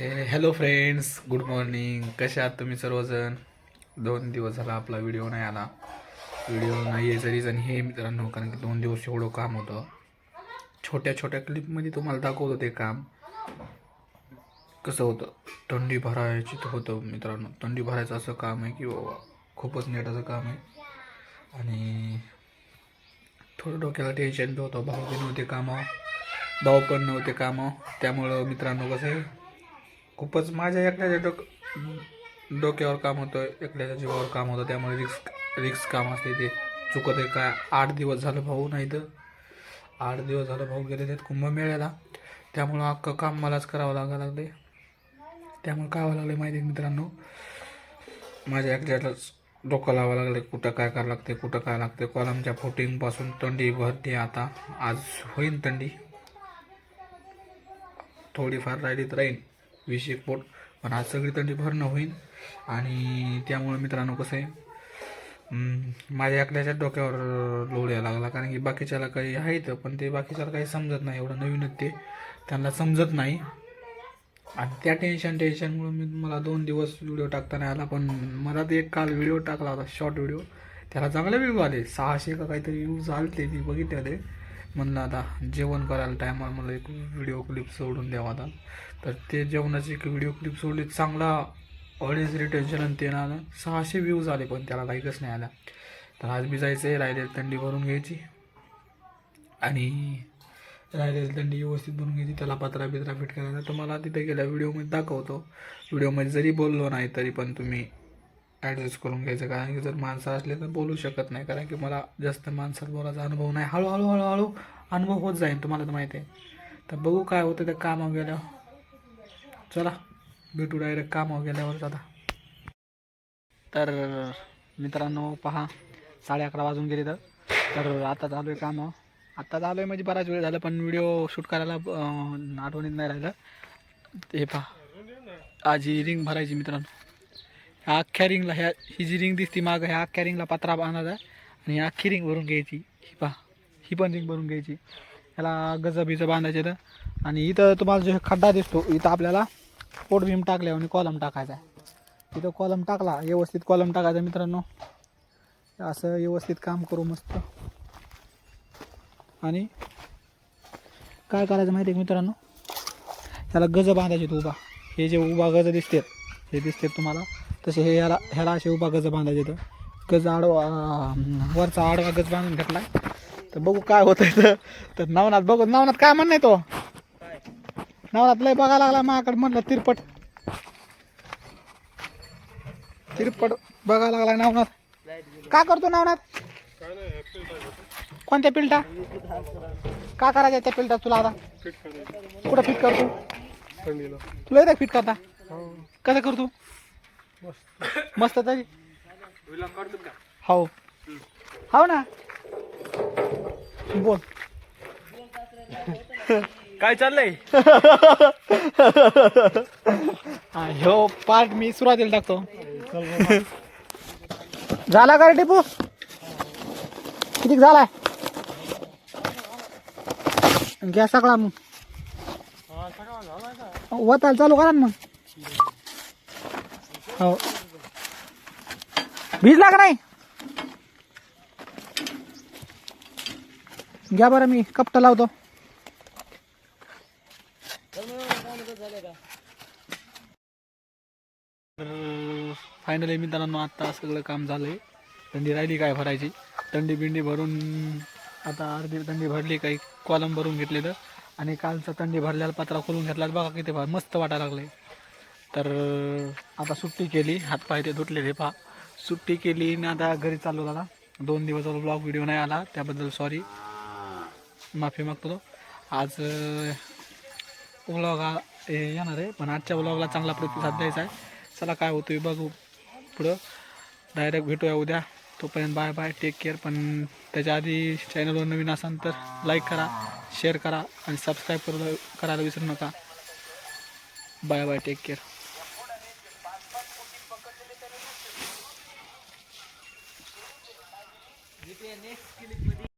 Hello friends good morning कसे आहात तुम्ही सर्वजण? दोन दिवस झाला आपला व्हिडिओ नाही आला. व्हिडिओ नाही यायचं रिझन हे मित्रांनो कारण की दोन दिवस एवढं काम होतं. छोट्या छोट्या क्लिपमध्ये तुम्हाला दाखवतो ते काम. कसं होतं? थंडी भरायची तर होतं मित्रांनो. थंडी भरायचं असं काम आहे की बाबा खूपच नेटाचं काम आहे. आणि थोडं डोक्याला टेन्शन बी होतं. भाऊ बी नव्हते कामं भाऊ पण नव्हते कामं त्यामुळं मित्रांनो कसं आहे खूपच माझ्या एकट्याच्या डोक डोक्यावर काम होतं एकट्याच्या जीवावर काम होतं त्यामुळे रिक्स रिक्स काम असते ते. चुकत आहे काय? आठ दिवस झालं भाऊ नाही तर. आठ दिवस झालं भाऊ गेले आहेत कुंभमेळ्याला. त्यामुळं अख्खं काम मलाच करावं लागायला लागले त्यामुळे काय व्हावं लागले माहिती आहे मित्रांनो? माझ्या एकट्यालाच डोकं लावावं लागले कुठं काय करावं लागते कुठं काय लागते कॉलमच्या फुटिंगपासून थंडी भरते आता. आज होईन थंडी थोडीफार राहिली तर राहील वीस एक पोट. पण आज सगळी थंडी भरणं होईल आणि त्यामुळे मित्रांनो कसं आहे माझ्या एकल्याच्या डोक्यावर लोड यायला लागला. कारण की बाकीच्याला काही आहेत पण ते बाकीच्याला काही समजत नाही. एवढं नवीनच ते. त्यांना समजत नाही. आणि त्या टेन्शन टेन्शनमुळे मी मला दोन दिवस व्हिडिओ टाकता नाही आला. पण मला ते एक काल व्हिडिओ टाकला होता शॉर्ट व्हिडिओ त्याला चांगले व्ह्यू आले. सहाशे का काहीतरी व्ह्यूज आले ते मी बघितले ते म्हणलं आता जेवण करायला टायमाला मला एक व्हिडिओ क्लिप सोडून द्यावा आता. तर ते जेवणाची एक व्हिडिओ क्लिप सोडली चांगला ऑडियन्स रिटेन्शन आणि ते ना सहाशे व्ह्यूज आले पण त्याला लाईकच नाही आला तर आज मी जायचं आहे राहिले थंडी भरून घ्यायची. आणि राहिलेली थंडी व्यवस्थित भरून घ्यायची त्याला पत्रा बित्रा फिट करायचा. तर मला तिथे गेल्या व्हिडिओमध्ये दाखवतो. व्हिडिओमध्ये जरी बोललो नाही तरी पण तुम्ही ॲडजस्ट करून घ्यायचं. कारण की जर माणसं असले तर बोलू शकत नाही. कारण की मला जास्त माणसात बोलायचा अनुभव नाही. हळूहळू हळूहळू अनुभव होत जाईल तुम्हाला तर माहिती आहे. तर बघू काय होतं त्या कामावर गेल्यावर. चला भेटू डायरेक्ट कामावर गेल्यावर आता. तर मित्रांनो पहा साडे अकरा वाजून गेले तर. तर आता चालू आहे कामं आत्ता चालू आहे म्हणजे बराच वेळ झाला पण व्हिडिओ शूट करायला आठवणीत नाही राहिलं. हे पहा. आजी रिंग भरायची मित्रांनो. ह्या अख्ख्या रिंगला ह्या ही जी रिंग दिसती मागं ह्या अख्ख्या रिंगला पत्रा बांधायचा. आणि अख्खी रिंग भरून घ्यायची. ही पहा ही पण रिंग भरून घ्यायची. ह्याला गजं बांधायचे तर आणि इथं तुम्हाला जो खड्डा दिसतो इथं आपल्याला पोटभीम टाकल्यावर आणि कॉलम टाकायचा आहे. इथं कॉलम टाकला व्यवस्थित कॉलम टाकायचा मित्रांनो. असं व्यवस्थित काम करू मस्त. आणि काय करायचं माहिती आहे मित्रांनो? ह्याला गज बांधायचे उभा. हे जे उभा गज दिसतात हे दिसतात तुम्हाला. तसे हे ह्याला ह्याला असे उभा गज बांधायचे तर गज आडवा वरचा आडवा गज बांधून घेतला. तर बघू काय होतं तर तर नवनाथ बघू नवनाथ काय म्हणणं तो? नवनाथ लय बघायला लागला माझ्याकडे म्हटलं तिरपट. तिरपट बघायला लागला नवनाथ. काय करतो नवनाथ? कोणत्या पिल्टा? का करायच्या त्या पिल्टा तुला आता? कुठं फिट करतो? तुला येतं फिट करता? कसं करतो? मस्त तरी हो हो ना? बोल. काय चाललंय? हा, पार्ट मी सुरुवातीला टाकतो. झाला का रे टिपू? किती झालाय? घ्या सगळा मग. वतायला चालू करा ना मग. हो. भिजला का नाही? घ्या बरं मी कपटा लावतो. फायनली मित्रांनो आत्ता सगळं काम झालं आहे थंडी राहिली काय भरायची? थंडी बिंडी भरून आता अर्धी थंडी भरली काही कॉलम भरून घेतलेलं तर. आणि कालचा थंडी भरल्याला पत्रा खोलून घेतला बघा किती मस्त वाटायला लागलंय. तर आता सुट्टी केली. हातपाय ते धुतलेले पहा सुट्टी केली आणि आता घरी चाललो झाला दोन दिवस ब्लॉग व्हिडिओ नाही आला. त्याबद्दल सॉरी माफी मागतो आज ब्लॉग येणार आहे. पण आजच्या ब्लॉगला चांगला प्रतिसाद द्यायचा आहे. चला काय होतोय बघू पुढं. डायरेक्ट भेटूया उद्या. तोपर्यंत बाय बाय टेक केअर पण त्याच्या आधी चॅनलवर नवीन असाल तर लाईक करा शेअर करा आणि सबस्क्राईब करू करायला विसरू नका. Bye bye take care next clip.